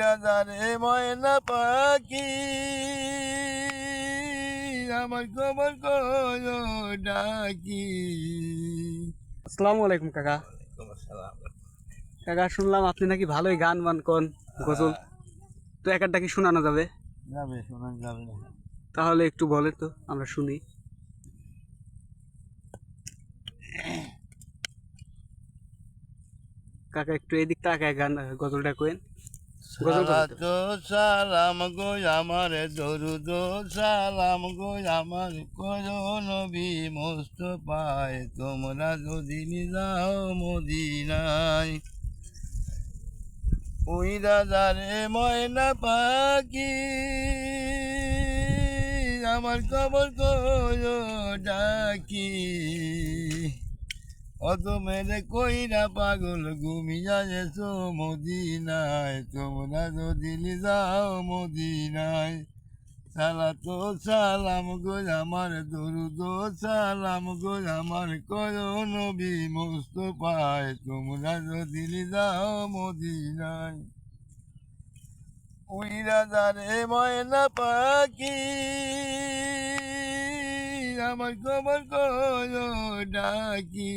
রাজারে ময়না পাখি। আমার খবর ডাকি। আসসালামু আলাইকুম কাকা। কাকা শুনলাম আপনি নাকি ভালোই গান বান কন গজল। তো এক একটা কি শোনানো যাবে? যাবে শোনা যাবে। না তাহলে একটু বলে তো আমরা শুনি। কাকা একটু এদিক তাকায় গান গজলটা কোয়েন গজল সালা করতে। তো সালাম গো আমার দরুদ সালাম গো আমার করো নবী মস্ত পায় তোমরা যদি যাও মদিনায় ওই রাজারে ময়না পাখি আমার খবর করো ডাকি অত মেরে কইরা পাগল ঘুমিয়া এসো মদিনায়, তোমরা যদি যাও মদিনায়। সালা তো সালাম গো আমার, দরুদ সালাম গো আমার। করো নবী পায় তোমরা যদি যাও মদিনায়। ওই রাজারে ময়না পাখি আমার খবর করো ডাকি।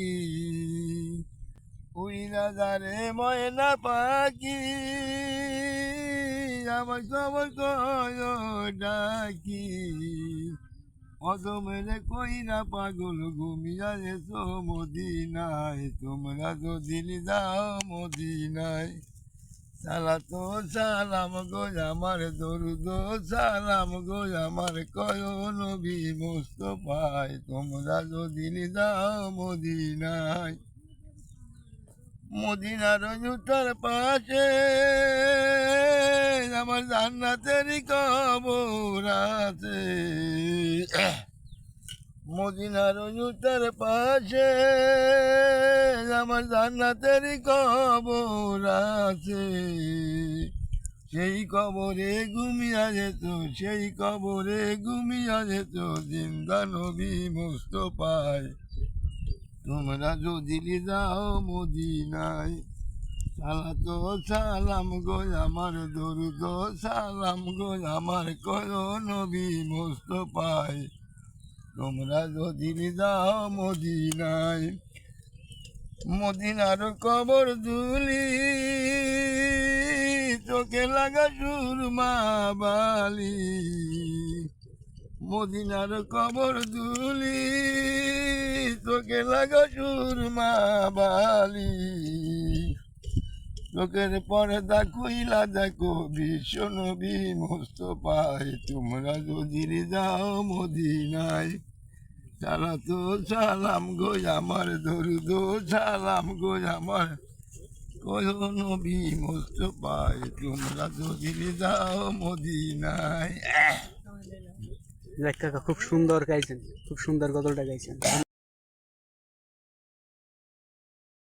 ওই রাজারে ময়না পাখি। আমার খবর করো ডাকি। অত মেরে কইরা পাগল ঘুমিয়া এসো মদিনায়। তোমরা যদি যাও মদিনায় সালা তো সালাম গো আমার দরুদ সালাম গো আমার কয় নবী পায় তোমরা যদি যাও মদিনায়। মদিনার জুতার পাশে আমার জান্নাতেরই কবর আছে। মদিনার জুতার পাশে আমার জান্নাতেরই কবর আছে। সেই কবরে ঘুমিয়া যেত, সেই কবরে ঘুমিয়া যেত, জিন্দা নবী মস্ত পায় তোমরা যদি যাও মদিনায় তো সালাম গো আমার, দরুদ সালাম গো আমার, করো নবী মস্ত পায় তোমরা যদি যাও মদিনায়, মদিনার কবর দুলি, চোখে লাগা সুরমা বালি। মদিনার কবর দুলি, চোখে লাগা সুরমা বালি। চোখের পরে দেখইলা দেখো বিশ্ব নবী পায়। তোমরা যদি যাও মদিনায়, সালা তো সালাম গো আমার, দরুদ সালাম গো আমার। কয় নবী পায়, তোমরা যদি যাও মদিনায়। খুব সুন্দর গাইছেন, খুব সুন্দর গজলটা গাইছেন।